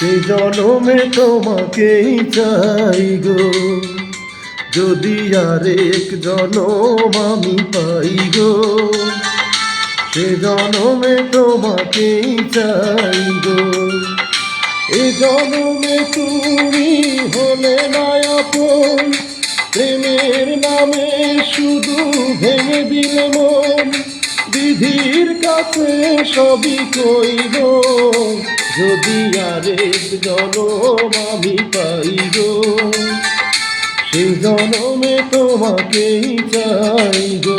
সে জনমে তোমাকেই চাই গো। যদি আরেক জনম আমি পাই গো, সে জনমে তোমাকেই চাই গো। এ জনমে তুমি হলে না আপন প্রেমের নামে শুধু ভেঙে দিলে মন, বিধির কাছে সবই কইব। যদি আরেক জনম আমি পাই গো সে জনমে তোমাকেই চাই গো।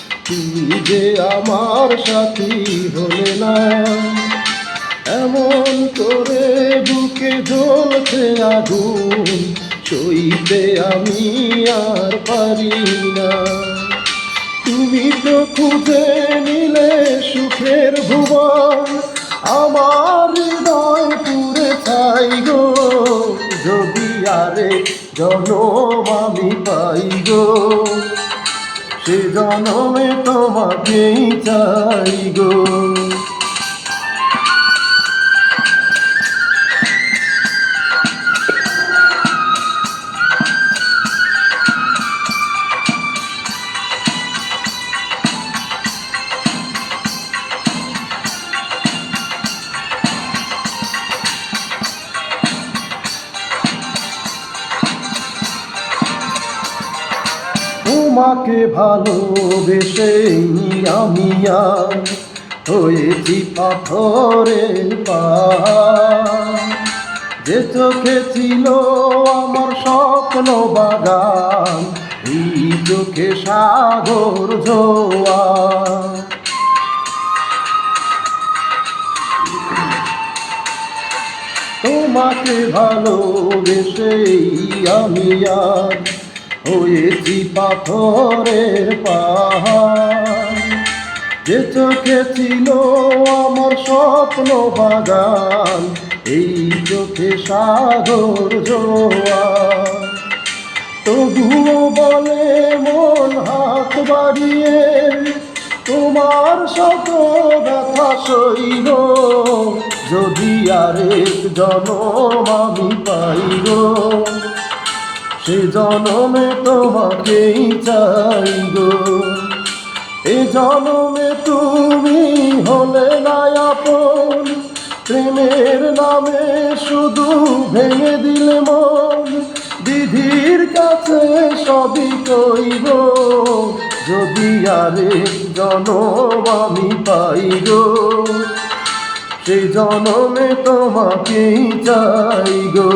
তুমি যে আমার সাথী হলে না। এমন করে বুকে জ্বলছে আগুন, সইতে আমি আর পারি না। তুমি তো খুঁজে নিলে সুখের ভুবন, আমার হৃদয় পুরে চাই গো। যদি আরে জনম আমি পাই গো। সে জনমে তোমাকেই চাই গো। তোমাকে ভালোবেসে আমি হয়েছি পাহাড়। যে চোখে ছিল আমার স্বপ্ন বাগান, এই চোখে সাগর জোয়া তোমাকে ভালোবেসেই আমি আর হয়েছি পাথরের পাহাড়। যে চোখে ছিল আমার স্বপ্ন বাগান, এই চোখে সাগর জোয়া তবুও বলে মন হাত বাড়িয়ে, তোমার শত ব্যথা সইব যদি আরেক জনম আমি পাইব সে জনমে তোমাকেই চাই গো। এ জনমে তুমি হলে না আপন, প্রেমের নামে শুধু ভেঙে দিলে মন। বিধির কাছে সবই কইব, যদি আরে জনম আমি পাই গো। সেই জনমে তোমাকেই চাই গো।